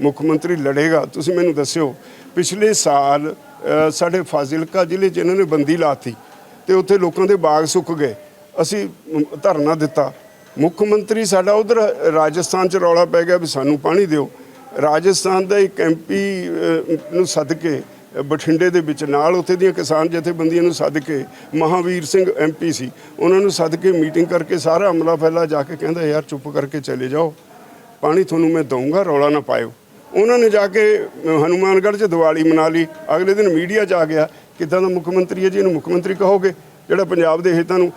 ਮੁੱਖ ਮੰਤਰੀ ਲੜੇਗਾ, ਤੁਸੀਂ ਮੈਨੂੰ ਦੱਸਿਓ, ਪਿਛਲੇ ਸਾਲ ਸਾਡੇ ਫਾਜ਼ਿਲਕਾ ਜ਼ਿਲ੍ਹੇ 'ਚ ਇਹਨਾਂ ਨੇ ਬੰਦੀ ਲਾਤੀ। ਤੇ ਉੱਥੇ ਲੋਕਾਂ ਦੇ ਬਾਗ ਸੁੱਕ ਗਏ। ਅਸੀਂ ਧਰਨਾ ਦਿੱਤਾ। ਮੁੱਖ ਮੰਤਰੀ ਸਾਡਾ ਉਧਰ ਰਾਜਸਥਾਨ 'ਚ ਰੌਲਾ ਪੈ ਗਿਆ ਵੀ ਸਾਨੂੰ ਪਾਣੀ ਦਿਓ। ਰਾਜਸਥਾਨ ਦਾ ਇੱਕ ਐਮਪੀ ਨੂੰ ਸੱਦ ਕੇ ਬਠਿੰਡੇ ਦੇ ਵਿੱਚ ਨਾਲ ਉੱਥੇ ਦੀਆਂ ਕਿਸਾਨ ਜਥੇਬੰਦੀਆਂ ਨੂੰ ਸੱਦ ਕੇ ਮਹਾਵੀਰ ਸਿੰਘ ਐਮਪੀ ਸੀ। ਉਹਨਾਂ ਨੂੰ ਸੱਦ ਕੇ ਮੀਟਿੰਗ ਕਰਕੇ ਸਾਰਾ ਅਮਲਾ ਫੈਲਾ ਜਾ ਕੇ ਕਹਿੰਦਾ ਯਾਰ ਚੁੱਪ ਕਰਕੇ ਚਲੇ ਜਾਓ। ਪਾਣੀ ਤੁਹਾਨੂੰ ਮੈਂ ਦਊਂਗਾ ਰੌਲਾ ਨਾ ਪਾਇਓ। ਉਹਨਾਂ ਨੇ ਜਾ ਕੇ ਅ, ਹਨੂਮਾਨਗੜ੍ਹ 'ਚ ਦੀਵਾਲੀ ਮਨਾ ਲਈ। ਅਗਲੇ ਦਿਨ ਮੀਡੀਆ 'ਚ ਆ ਗਿਆ। ਕਿੱਦਾਂ ਦਾ ਮੁੱਖ ਮੰਤਰੀ ਹੈ ਜੀ? ਇਹਨੂੰ ਮੁੱਖ ਮੰਤਰੀ ਕਹੋਗੇ ਜਿਹੜਾ ਪੰਜਾਬ ਦੇ ਹਿੱਤਾਂ ਨੂੰ?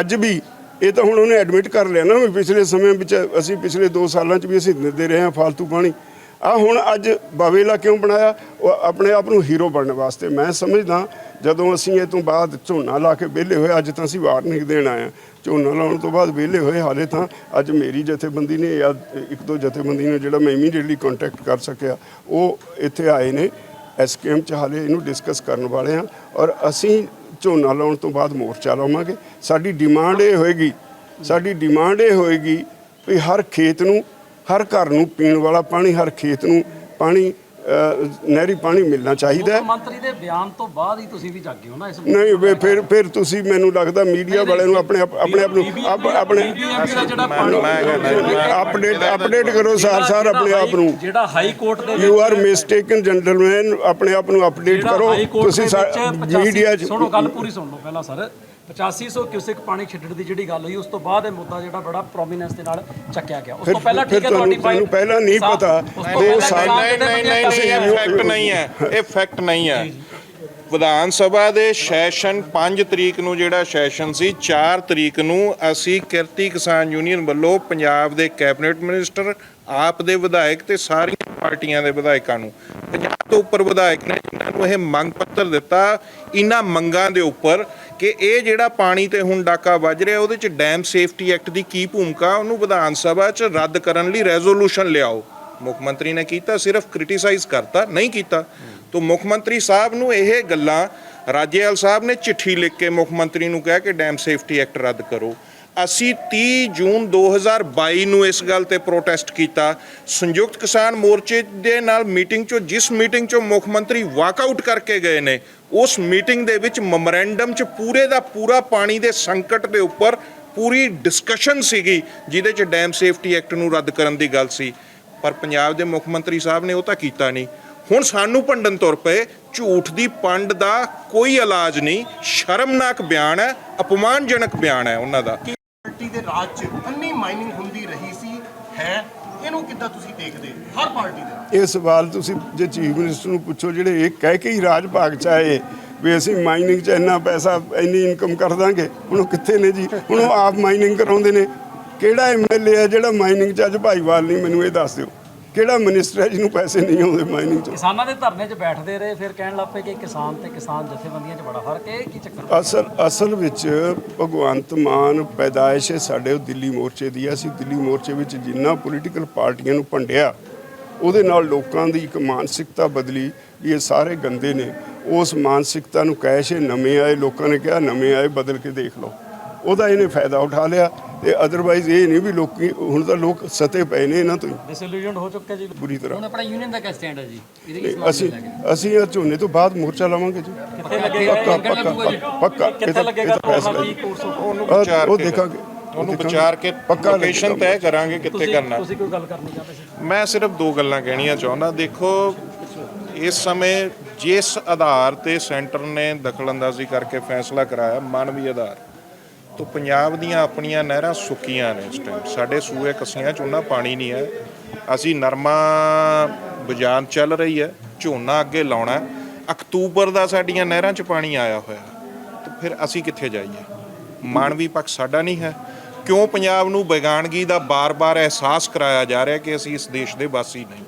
ਅੱਜ ਵੀ ਇਹ ਤਾਂ ਹੁਣ ਉਹਨੇ ਐਡਮਿਟ ਕਰ ਲਿਆ ਨਾ ਵੀ ਪਿਛਲੇ ਸਮੇਂ ਵਿੱਚ ਅਸੀਂ ਪਿਛਲੇ 2 ਸਾਲਾਂ 'ਚ ਵੀ ਅਸੀਂ ਦਿੰਦੇ ਰਹੇ ਹਾਂ ਫालतू ਪਾਣੀ। ਆ ਹੁਣ ਅੱਜ ਬਾਵੇਲਾ ਕਿਉਂ ਬਣਾਇਆ? ਉਹ ਆਪਣੇ ਆਪ ਨੂੰ ਹੀਰੋ ਬਣਨ ਵਾਸਤੇ। ਮੈਂ ਸਮਝਦਾ ਜਦੋਂ ਅਸੀਂ ਇਹ ਤੋਂ ਬਾਅਦ ਝੋਨਾ ਲਾ ਕੇ ਵਿਹਲੇ ਹੋਏ, ਅੱਜ ਤਾਂ ਅਸੀਂ ਵਾਰਨਿੰਗ ਦੇਣ ਆਏ ਹਾਂ। ਝੋਨਾ ਲਾਉਣ ਤੋਂ ਬਾਅਦ ਵਿਹਲੇ ਹੋਏ, ਹਾਲੇ ਤਾਂ ਅੱਜ ਮੇਰੀ ਜਥੇਬੰਦੀ ਨੇ ਜਾਂ ਇੱਕ ਦੋ ਜਥੇਬੰਦੀ ਨੇ ਜਿਹੜਾ ਮੈਂ ਇਮੀਡੀਏਟਲੀ ਕੰਟੈਕਟ ਕਰ ਸਕਿਆ, ਉਹ ਇੱਥੇ ਆਏ ਨੇ। ਐਸਕੇਐਮ ਚ ਹਾਲੇ ਇਹਨੂੰ ਡਿਸਕਸ ਕਰਨ ਵਾਲੇ ਹਾਂ ਔਰ ਅਸੀਂ ਝੋਨਾ ਲਾਉਣ ਤੋਂ ਬਾਅਦ ਮੋਰਚਾ ਲਾਵਾਂਗੇ। ਸਾਡੀ ਡਿਮਾਂਡ ਇਹ ਹੋਏਗੀ, ਸਾਡੀ ਡਿਮਾਂਡ ਇਹ ਹੋਏਗੀ ਵੀ ਹਰ ਖੇਤ ਨੂੰ, ਹਰ ਘਰ ਨੂੰ ਪੀਣ ਵਾਲਾ ਪਾਣੀ, ਹਰ ਖੇਤ ਨੂੰ ਪਾਣੀ ਨਹਿਰੀ ਪਾਣੀ ਮਿਲਣਾ ਚਾਹੀਦਾ ਹੈ। ਮੁੱਖ ਮੰਤਰੀ ਦੇ ਬਿਆਨ ਤੋਂ ਬਾਅਦ ਹੀ ਤੁਸੀਂ ਵੀ ਜਾਗੇ ਹੋ ਨਾ ਇਸ ਨਹੀਂ ਵੇ ਫਿਰ ਫਿਰ ਤੁਸੀਂ ਮੈਨੂੰ ਲੱਗਦਾ ਮੀਡੀਆ ਵਾਲਿਆਂ ਨੂੰ ਆਪਣੇ ਆਪ- ਆਪਣੇ ਆਪ ਨੂੰ ਆਪ- ਆਪਣੇ BBMP ਦਾ ਜਿਹੜਾ ਪਾਣੀ ਅਪਡੇਟ ਅਪਡੇਟ ਕਰੋ ਸਾਰ ਸਾਰ ਆਪਣੇ ਆਪ ਨੂੰ। ਜਿਹੜਾ ਹਾਈ ਕੋਰਟ ਦੇ ਯੂ ਆਰ ਮਿਸਟੇਕਨ ਜੈਂਟਲਮੈਨ ਆਪਣੇ ਆਪ ਨੂੰ ਅਪਡੇਟ ਕਰੋ। ਤੁਸੀਂ 85 ਮੀਡੀਆ 'ਚ ਸੁਣੋ ਗੱਲ ਪੂਰੀ ਸੁਣ ਲਓ ਪਹਿਲਾਂ ਸਰ। 8500 ਕਿਊਸਿਕ ਪਾਣੀ ਛੱਡਣ ਦੀ ਜਿਹੜੀ ਗੱਲ ਹੋਈ ਉਸ ਤੋਂ ਬਾਅਦ ਇਹ ਮੁੱਦਾ ਜਿਹੜਾ ਬੜਾ ਪ੍ਰੋਮੀਨੈਂਸ ਦੇ ਨਾਲ ਚੱਕਿਆ ਗਿਆ। ਉਸ ਤੋਂ ਪਹਿਲਾਂ ਠੀਕ ਹੈ ਤੁਹਾਡੀ ਤੁਹਾਨੂੰ ਪਹਿਲਾਂ ਨਹੀਂ ਪਤਾ। ਦੋ ਸਾਲ- ਨਹੀਂ ਨਹੀਂ ਨਹੀਂ ਇਹ ਫੈਕਟ ਨਹੀਂ ਹੈ। ਇਹ ਫੈਕਟ ਨਹੀਂ ਹੈ। ਵਿਧਾਨ ਸਭਾ ਦੇ ਸੈਸ਼ਨ 5 ਤਰੀਕ ਨੂੰ ਜਿਹੜਾ ਸੈਸ਼ਨ ਸੀ 4 ਤਰੀਕ ਨੂੰ ਅਸੀਂ ਕਿਰਤੀ ਕਿਸਾਨ ਯੂਨੀਅਨ ਵੱਲੋਂ ਪੰਜਾਬ ਦੇ ਕੈਬਨਿਟ ਮਿਨਿਸਟਰ ਆਪ ਦੇ ਵਿਧਾਇਕ ਤੇ ਸਾਰੀਆਂ ਪਾਰਟੀਆਂ ਦੇ ਵਿਧਾਇਕਾਂ ਨੂੰ 50 ਤੋਂ ਉੱਪਰ ਵਿਧਾਇਕ ਨੇ ਜਿਨ੍ਹਾਂ ਨੂੰ ਇਹ ਮੰਗ ਪੱਤਰ ਦਿੱਤਾ ਇਹਨਾਂ ਮੰਗਾਂ ਦੇ ਉੱਪਰ ਕਿ ਇਹ ਜਿਹੜਾ ਪਾਣੀ ਤੇ ਹੁਣ ਡਾਕਾ ਵੱਜ ਰਿਹਾ, ਉਹਦੇ ਚ ਡੈਮ ਸੇਫਟੀ ਐਕਟ ਦੀ ਕੀ ਭੂਮਿਕਾ, ਉਹਨੂੰ ਵਿਧਾਨ ਸਭਾ ਚ ਰੱਦ ਕਰਨ ਲਈ ਰੈਜ਼ੋਲੂਸ਼ਨ ਲਿਆਓ। ਮੁੱਖ ਮੰਤਰੀ ਨੇ ਕੀਤਾ, ਸਿਰਫ ਕ੍ਰਿਟੀਸਾਈਜ਼ ਕਰਤਾ, ਨਹੀਂ ਕੀਤਾ। ਤੋਂ ਮੁੱਖ ਮੰਤਰੀ ਸਾਹਿਬ ਨੂੰ ਇਹ ਗੱਲਾਂ, ਰਾਜੇਵਾਲ ਸਾਹਿਬ ਨੇ ਚਿੱਠੀ ਲਿਖ ਕੇ ਮੁੱਖ ਮੰਤਰੀ ਨੂੰ ਕਿਹਾ ਕਿ ਡੈਮ ਸੇਫਟੀ ਐਕਟ ਰੱਦ ਕਰੋ। ਅਸੀਂ 30 ਜੂਨ 2022 ਨੂੰ ਇਸ ਗੱਲ ਤੇ ਪ੍ਰੋਟੈਸਟ ਕੀਤਾ। ਸੰਯੁਕਤ ਕਿਸਾਨ ਮੋਰਚੇ ਦੇ ਨਾਲ ਮੀਟਿੰਗ ਚੋਂ, ਜਿਸ ਮੀਟਿੰਗ ਚੋਂ ਮੁੱਖ ਮੰਤਰੀ ਵਾਕਆਊਟ ਕਰਕੇ ਗਏ ਨੇ, ਉਸ ਮੀਟਿੰਗ ਦੇ ਵਿੱਚ ਮੈਮੋਰੈਂਡਮ 'ਚ ਪੂਰੇ ਦਾ ਪੂਰਾ ਪਾਣੀ ਦੇ ਸੰਕਟ ਦੇ ਉੱਪਰ ਪੂਰੀ ਡਿਸਕਸ਼ਨ ਸੀਗੀ, ਜਿਹਦੇ 'ਚ ਡੈਮ ਸੇਫਟੀ ਐਕਟ ਨੂੰ ਰੱਦ ਕਰਨ ਦੀ ਗੱਲ ਸੀ। ਪਰ ਪੰਜਾਬ ਦੇ ਮੁੱਖ ਮੰਤਰੀ ਸਾਹਿਬ ਨੇ ਉਹ ਤਾਂ ਕੀਤਾ ਨਹੀਂ। ਹੁਣ ਸਾਨੂੰ ਭੰਡਨ ਤੁਰ ਪਏ, ਝੂਠ ਦੀ ਪੰਡ ਦਾ ਕੋਈ ਇਲਾਜ ਨਹੀਂ, ਸ਼ਰਮਨਾਕ ਬਿਆਨ ਹੈ, ਅਪਮਾਨਜਨਕ ਬਿਆਨ ਹੈ ਉਹਨਾਂ ਦਾ। ਰਾਜ 'ਚ ਅੰਨੀ ਮਾਈਨਿੰਗ ਹੁੰਦੀ ਰਹੀ ਸੀ, ਹੈ। ਇਹਨੂੰ ਕਿੱਦਾਂ ਤੁਸੀਂ ਦੇਖਦੇ? ਹਰ ਪਾਰਟੀ ਦੇ ਇਹ ਸਵਾਲ ਤੁਸੀਂ ਜੇ ਚੀਫ ਮਿਨਿਸਟਰ ਨੂੰ ਪੁੱਛੋ, ਜਿਹੜੇ ਇਹ ਕਹਿ ਕੇ ਹੀ ਰਾਜ ਭਾਗ ਚ ਆਏ, ਵੀ ਅਸੀਂ ਮਾਈਨਿੰਗ 'ਚ ਇੰਨਾ ਪੈਸਾ, ਇੰਨੀ ਇਨਕਮ ਕਰ ਦਾਂਗੇ। ਹੁਣ ਉਹ ਕਿੱਥੇ ਨੇ ਜੀ? ਹੁਣ ਉਹ ਆਪ ਮਾਈਨਿੰਗ ਕਰਾਉਂਦੇ ਨੇ। ਕਿਹੜਾ ਐਮਐਲਏ ਹੈ ਜਿਹੜਾ ਮਾਈਨਿੰਗ 'ਚ ਅੱਜ ਭਾਈਵਾਲ ਨਹੀਂ? ਮੈਨੂੰ ਇਹ ਦੱਸ ਦਿਓ। ਕਿਹੜਾ ਮਿਨਿਸਟਰ ਹੈ ਜਿਹਨੂੰ ਪੈਸੇ ਨਹੀਂ ਆਉਂਦੇ ਮਾਈਨਿੰਗ 'ਚ? ਕਿਸਾਨਾਂ ਦੇ ਧਰਨੇ 'ਚ ਬੈਠਦੇ ਰਹੇ ਫਿਰ ਕਹਿਣ ਲੱਗ ਪਏ ਕਿ ਕਿਸਾਨ ਤੇ ਕਿਸਾਨ ਜਥੇਬੰਦੀਆਂ 'ਚ ਬੜਾ ਫ਼ਰਕ ਹੈ ਕੀ ਚੱਕਰ? ਅਸਲ ਅਸਲ ਵਿੱਚ ਭਗਵੰਤ ਮਾਨ ਪੈਦਾਇਸ਼ ਸਾਡੇ ਉਹ ਦਿੱਲੀ ਮੋਰਚੇ ਦੀ ਅਸੀਂ ਦਿੱਲੀ ਮੋਰਚੇ ਵਿੱਚ ਜਿੰਨਾ ਪੋਲੀਟੀਕਲ ਪਾਰਟੀਆਂ ਨੂੰ ਭੰਡਿਆ ਉਹਦੇ ਨਾਲ ਲੋਕਾਂ ਦੀ ਇੱਕ ਮਾਨਸਿਕਤਾ ਬਦਲੀ ਵੀ ਇਹ ਸਾਰੇ ਗੰਦੇ ਨੇ। ਉਸ ਮਾਨਸਿਕਤਾ ਨੂੰ ਕੈਸ਼ ਨਵੇਂ ਆਏ ਲੋਕਾਂ ਨੇ ਕਿਹਾ ਨਵੇਂ ਆਏ ਬਦਲ ਕੇ ਦੇਖ ਲਓ। ਉਹਦਾ ਇਹਨੇ ਫਾਇਦਾ ਉਠਾ ਲਿਆ। ਤੇ ਅਦਰਵਾਈਜ਼ ਇਹ ਨਹੀਂ ਵੀ ਲੋਕੀ ਹੁਣ ਤਾਂ ਲੋਕ ਸਤੇ ਪਏ ਨੇ ਇਹਨਾਂ ਤੋਂ ਹੀ। ਡਿਸਇਲੂਜਨ ਹੋ ਚੁੱਕੇ ਜੀ। ਬੁਰੀ ਤਰ੍ਹਾਂ। ਹੁਣ ਆਪਣਾ ਯੂਨੀਅਨ ਦਾ ਕਿਆ ਸਟੈਂਡ ਹੈ ਜੀ? ਇਹਦੇ ਤੇ ਲਈ ਅਸੀਂ ਅਸੀਂ ਇਹ ਝੋਨੇ ਤੋਂ ਬਾਅਦ ਮੋਰਚਾ ਲਾਵਾਂਗੇ ਜੀ। ਕਿੱਥੇ ਲੱਗੇਗਾ? ਪੱਕਾ ਇਹ? ਪੱਕਾ ਪੱਕਾ। ਇਹ ਕਿੱਥੇ ਤਾਂ- ਲੱਗੇਗਾ? ਇਹ ਤਾਂ ਫੈਸਲਾ ਪ੍ਰੋਗਰਾਮ ਜੀ। ਕੀ ਕੋਰਸ ਉਹਨੂੰ ਉਹ- ਵਿਚਾਰ ਉਹ ਕੇ ਦੇਖਾਂਗੇ। ਉਹਨੂੰ ਦੇਖਾਂਗੇ। ਵਿਚਾਰ ਕੇ ਪੱਕਾ ਲੋਕੇਸ਼ਨ। ਤੈਅ ਕਰਾਂਗੇ ਕਿੱਥੇ ਕਰਨਾ। ਤੁਸੀਂ ਕੋਈ ਗੱਲ ਕਰਨੀ ਚਾਹਦੇ ਸੀ? ਮੈਂ ਸਿਰਫ ਦੋ ਗੱਲਾਂ ਕਹਿਣੀਆਂ ਚਾਹੁੰਦਾ। ਦੇਖੋ ਇਸ ਸਮੇਂ ਜਿਸ ਆਧਾਰ ਤੇ ਸੈਂਟਰ ਨੇ ਦਖਲਅੰਦਾਜ਼ੀ ਕਰਕੇ ਫੈਸਲਾ ਕਰਾਇਆ ਮਾਨਵੀ ਆਧਾਰ। ਤੋਂ ਪੰਜਾਬ ਦੀਆਂ ਆਪਣੀਆਂ ਨਹਿਰਾਂ ਸੁੱਕੀਆਂ ਨੇ ਇਸ ਟਾਈਮ ਸਾਡੇ ਸੂਏ ਕਸੀਆਂ ਚ ਉਹਨਾਂ ਪਾਣੀ ਨਹੀਂ ਹੈ। ਅਸੀਂ ਨਰਮਾ ਬਜਾਨ ਚੱਲ ਰਹੀ ਹੈ, ਝੋਨਾ ਅੱਗੇ ਲਾਉਣਾ ਅਕਤੂਬਰ ਦਾ ਸਾਡੀਆਂ ਨਹਿਰਾਂ 'ਚ ਪਾਣੀ ਆਇਆ ਹੋਇਆ ਤੇ ਫਿਰ ਅਸੀਂ ਕਿੱਥੇ ਜਾਈਏ? ਮਾਨਵੀ ਪੱਖ ਸਾਡਾ ਨਹੀਂ ਹੈ। ਕਿਉਂ ਪੰਜਾਬ ਨੂੰ ਬੇਗਾਨਗੀ ਦਾ ਬਾਰ-ਬਾਰ ਅਹਿਸਾਸ ਕਰਾਇਆ ਜਾ ਰਿਹਾ ਕਿ ਅਸੀਂ ਇਸ ਦੇਸ਼ ਦੇ ਵਾਸੀ ਨਹੀਂ?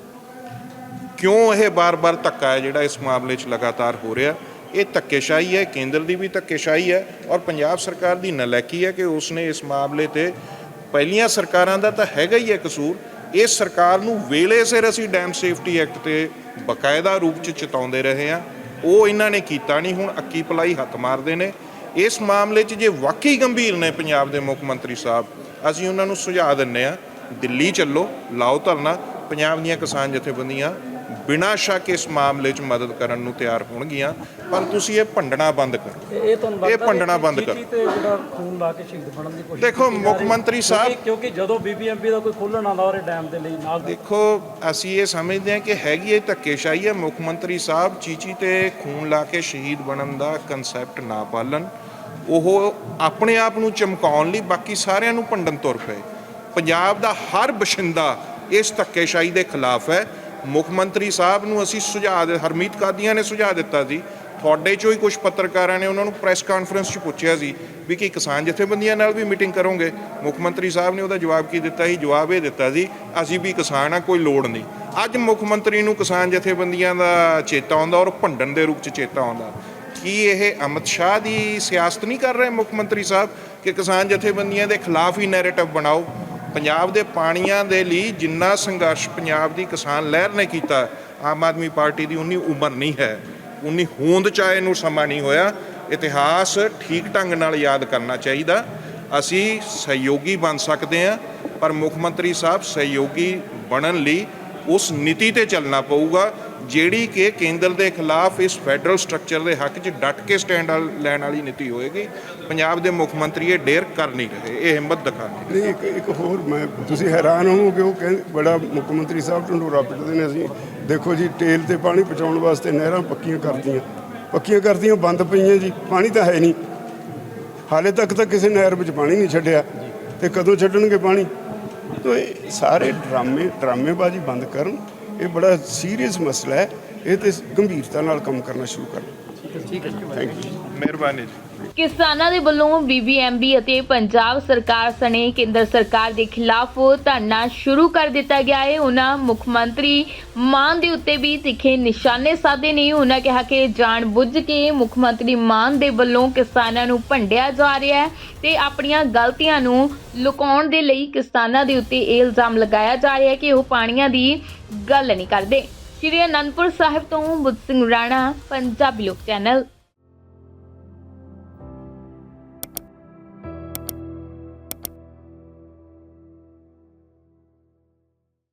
ਕਿਉਂ ਇਹ ਬਾਰ-ਬਾਰ ਧੱਕਾ ਹੈ ਜਿਹੜਾ ਇਸ ਮਾਮਲੇ 'ਚ ਲਗਾਤਾਰ ਹੋ ਰਿਹਾ ਇਹ ਧੱਕੇਸ਼ਾਹੀ ਹੈ, ਕੇਂਦਰ ਦੀ ਵੀ ਧੱਕੇਸ਼ਾਹੀ ਹੈ ਔਰ ਪੰਜਾਬ ਸਰਕਾਰ ਦੀ ਨਲੈਕੀ ਹੈ ਕਿ ਉਸਨੇ ਇਸ ਮਾਮਲੇ ਤੇ ਪਹਿਲੀਆਂ ਸਰਕਾਰਾਂ ਦਾ ਤਾਂ ਹੈਗਾ ਹੀ ਹੈ ਕਸੂਰ, ਇਸ ਸਰਕਾਰ ਨੂੰ ਵੇਲੇ ਸਿਰ ਅਸੀਂ ਡੈਮ ਸੇਫਟੀ ਐਕਟ ਤੇ ਬਕਾਇਦਾ ਰੂਪ ਚ ਚਿਤਾਉਂਦੇ ਰਹੇ ਹਾਂ। ਉਹ ਇਹਨਾਂ ਨੇ ਕੀਤਾ ਨਹੀਂ, ਹੁਣ ਅੱਕੀ ਪਲਾਈ ਹੱਥ ਮਾਰਦੇ ਨੇ। ਇਸ ਮਾਮਲੇ 'ਚ ਜੇ ਵਾਕਈ ਗੰਭੀਰ ਨੇ ਪੰਜਾਬ ਦੇ ਮੁੱਖ ਮੰਤਰੀ ਸਾਹਿਬ, ਅਸੀਂ ਉਹਨਾਂ ਨੂੰ ਸੁਝਾਅ ਦਿੰਨੇ ਆ ਦਿੱਲੀ ਚੱਲੋ, ਲਾਓ ਧਰਨਾ, ਪੰਜਾਬ ਦੀਆਂ ਕਿਸਾਨ ਜਥੇਬੰਦੀਆਂ ਬਿਨਾਂ ਸ਼ੱਕ ਇਸ ਮਾਮਲੇ 'ਚ ਮਦਦ ਕਰਨ ਨੂੰ ਤਿਆਰ ਹੋਣਗੀਆਂ ਪਰ ਤੁਸੀਂ ਇਹ ਭੰਡਣਾ ਬੰਦ ਕਰੋ। ਇਹ ਭੰਡਣਾ ਬੰਦ ਕਰੋ। ਤੇ ਜਿਹੜਾ ਖੂਨ ਲਾ ਕੇ ਸ਼ਹੀਦ ਬਣਨ ਦੀ ਕੋਸ਼ਿਸ਼ ਦੇਖੋ, ਮੁੱਖ। ਮੰਤਰੀ ਸਾਹਿਬ- ਕਿਉਂਕਿ- ਜਦੋਂ ਬੀਬੀਐਮਪੀ ਦਾ ਕੋਈ ਖੋਲਣ ਆਉਂਦਾ ਉਹਦੇ ਡੈਮ ਦੇ ਲਈ ਨਾਲ ਦੇਖੋ ਅਸੀਂ ਇਹ ਸਮਝਦੇ ਹਾਂ ਕਿ ਹੈਗੀ ਇਹ ਧੱਕੇਸ਼ਾਹੀ ਹੈ। ਮੁੱਖ ਮੰਤਰੀ ਸਾਹਿਬ ਚੀਚੀ ਤੇ ਖੂਨ ਲਾ ਕੇ ਸ਼ਹੀਦ ਬਣਨ ਦਾ ਕਨਸੈਪਟ ਨਾ ਪਾਲਣ। ਉਹ ਆਪਣੇ ਆਪ ਨੂੰ ਚਮਕਾਉਣ ਲਈ ਬਾਕੀ ਸਾਰਿਆਂ ਨੂੰ ਭੰਡਣ ਤੁਰ ਪਏ। ਪੰਜਾਬ ਦਾ ਹਰ ਬਸ਼ਿੰਦਾ ਇਸ ਧੱਕੇਸ਼ਾਹੀ ਦੇ ਖਿਲਾਫ ਹੈ। ਮੁੱਖ ਮੰਤਰੀ ਸਾਹਿਬ ਨੂੰ ਅਸੀਂ ਸੁਝਾਅ ਦੇ, ਹਰਮੀਤ ਕਾਦੀਆਂ ਨੇ ਸੁਝਾਅ ਦਿੱਤਾ ਸੀ, ਤੁਹਾਡੇ ਚੋਂ ਹੀ ਕੁਝ ਪੱਤਰਕਾਰਾਂ ਨੇ ਉਹਨਾਂ ਨੂੰ ਪ੍ਰੈਸ ਕਾਨਫਰੰਸ 'ਚ ਪੁੱਛਿਆ ਸੀ ਵੀ ਕੀ ਕਿਸਾਨ ਜਥੇਬੰਦੀਆਂ ਨਾਲ ਵੀ ਮੀਟਿੰਗ ਕਰੋਗੇ? ਮੁੱਖ ਮੰਤਰੀ ਸਾਹਿਬ ਨੇ ਉਹਦਾ ਜਵਾਬ ਕੀ ਦਿੱਤਾ ਸੀ? ਜਵਾਬ ਇਹ ਦਿੱਤਾ ਸੀ, ਅਸੀਂ ਵੀ ਕਿਸਾਨ ਆ, ਕੋਈ ਲੋੜ ਨਹੀਂ। ਅੱਜ ਮੁੱਖ ਮੰਤਰੀ ਨੂੰ ਕਿਸਾਨ ਜਥੇਬੰਦੀਆਂ ਦਾ ਚੇਤਾ ਆਉਂਦਾ ਔਰ ਭੰਡਣ ਦੇ ਰੂਪ 'ਚ ਚੇਤਾ ਆਉਂਦਾ। ਕੀ ਇਹ ਅਮਿਤ ਸ਼ਾਹ ਦੀ ਸਿਆਸਤ ਨਹੀਂ ਕਰ ਰਹੇ ਮੁੱਖ ਮੰਤਰੀ ਸਾਹਿਬ ਕਿ ਕਿਸਾਨ ਜਥੇਬੰਦੀਆਂ ਦੇ ਖਿਲਾਫ ਹੀ ਨੈਰੇਟਿਵ ਬਣਾਓ? ਪੰਜਾਬ ਦੇ ਪਾਣੀਆਂ ਦੇ ਲਈ ਜਿੰਨਾ ਸੰਘਰਸ਼ ਪੰਜਾਬ ਦੀ ਕਿਸਾਨ ਲਹਿਰ ਨੇ ਕੀਤਾ, ਆਮ ਆਦਮੀ ਪਾਰਟੀ ਦੀ ਉਨੀ ਉਮਰ ਨਹੀਂ ਹੈ। ਉਨੀ ਹੋਂਦ ਚਾਹੇ ਨੂੰ ਸਮਾਂ ਨਹੀਂ ਹੋਇਆ। ਇਤਿਹਾਸ ਠੀਕ ਢੰਗ ਨਾਲ ਯਾਦ ਕਰਨਾ ਚਾਹੀਦਾ। ਅਸੀਂ ਸਹਿਯੋਗੀ ਬਣ ਸਕਦੇ ਹਾਂ, ਪਰ ਮੁੱਖ ਮੰਤਰੀ ਸਾਹਿਬ ਸਹਿਯੋਗੀ ਬਣਨ ਲਈ ਉਸ ਨੀਤੀ ਤੇ ਚੱਲਣਾ ਪਊਗਾ। ਜਿਹੜੀ ਕਿ ਕੇਂਦਰ ਦੇ ਖਿਲਾਫ ਇਸ ਫੈਡਰਲ ਸਟਰਕਚਰ ਦੇ ਹੱਕ 'ਚ ਡਟ ਕੇ ਸਟੈਂਡ ਲੈਣ ਵਾਲੀ ਨੀਤੀ ਹੋਏਗੀ। ਪੰਜਾਬ ਦੇ ਮੁੱਖ ਮੰਤਰੀ ਇਹ ਡੇਰ ਕਰ ਨਹੀਂ ਰਹੇ, ਇਹ ਹਿੰਮਤ ਦਿਖਾਉਂਦੇ ਨਹੀਂ ਇੱਕ ਇੱਕ ਹੋਰ ਮੈਂ, ਤੁਸੀਂ ਹੈਰਾਨ ਹੋਵੋਗੇ, ਉਹ ਕਹਿੰਦੇ ਬੜਾ ਮੁੱਖ ਮੰਤਰੀ ਸਾਹਿਬ ਢੰਡੋਰਾ ਪਿੱਟਦੇ ਨੇ ਅਸੀਂ। ਦੇਖੋ ਜੀ, ਤੇਲ ਤੇ ਪਾਣੀ ਪਹੁੰਚਾਉਣ ਵਾਸਤੇ ਨਹਿਰਾਂ ਪੱਕੀਆਂ ਕਰਤੀਆਂ। ਪੱਕੀਆਂ ਕਰਤੀਆਂ, ਬੰਦ ਪਈਆਂ ਜੀ, ਪਾਣੀ ਤਾਂ ਹੈ ਨਹੀਂ। ਹਾਲੇ ਤੱਕ ਤਾਂ ਕਿਸੇ ਨਹਿਰ ਵਿੱਚ ਪਾਣੀ ਨਹੀਂ ਛੱਡਿਆ। ਤੇ ਕਦੋਂ ਛੱਡਣਗੇ ਪਾਣੀ? ਤੋ ਇਹ ਸਾਰੇ ਡਰਾਮੇ, ਡਰਾਮੇਬਾਜ਼ੀ ਬੰਦ ਕਰਨ ਇਹ ਬੜਾ ਸੀਰੀਅਸ ਮਸਲਾ ਹੈ। ਇਹ ਤੇ ਗੰਭੀਰਤਾ ਨਾਲ ਕੰਮ ਕਰਨਾ ਸ਼ੁਰੂ ਕਰਨ। ਠੀਕ ਹੈ ਥੈਂਕ ਯੂ ਮਿਹਰਬਾਨੀ ਜੀ। ਕਿਸਾਨਾਂ ਦੇ ਵੱਲੋਂ ਬੀਬੀਐਮਬੀ ਅਤੇ ਪੰਜਾਬ ਸਰਕਾਰ ਸਣੇ ਕੇਂਦਰ ਸਰਕਾਰ ਦੇ ਖਿਲਾਫ ਧਰਨਾ ਸ਼ੁਰੂ ਕਰ ਦਿੱਤਾ ਗਿਆ ਹੈ। ਉਹਨਾਂ ਮੁੱਖ ਮੰਤਰੀ ਮਾਨ ਦੇ ਉੱਤੇ ਵੀ ਤਿੱਖੇ ਨਿਸ਼ਾਨੇ ਸਾਧੇ ਨੇ। ਉਹਨਾਂ ਕਿਹਾ ਕਿ ਜਾਣ ਬੁੱਝ ਕੇ ਮੁੱਖ ਮੰਤਰੀ ਮਾਨ ਦੇ ਵੱਲੋਂ ਕਿਸਾਨਾਂ ਨੂੰ ਭੰਡਿਆ ਜਾ ਰਿਹਾ ਹੈ ਤੇ ਆਪਣੀਆਂ ਗਲਤੀਆਂ ਨੂੰ ਲੁਕਾਉਣ ਦੇ ਲਈ ਕਿਸਾਨਾਂ ਦੇ ਉੱਤੇ ਇਹ ਇਲਜ਼ਾਮ ਲਗਾਇਆ ਜਾ ਰਿਹਾ ਹੈ ਕਿ ਉਹ ਪਾਣੀਆਂ ਦੀ ਗੱਲ ਨਹੀਂ ਕਰਦੇ। ਸ਼੍ਰੀ ਅਨੰਦਪੁਰ ਸਾਹਿਬ ਤੋਂ ਬੁੱਧ ਸਿੰਘ ਰਾਣਾ, ਪੰਜਾਬੀ ਲੋਕ ਚੈਨਲ।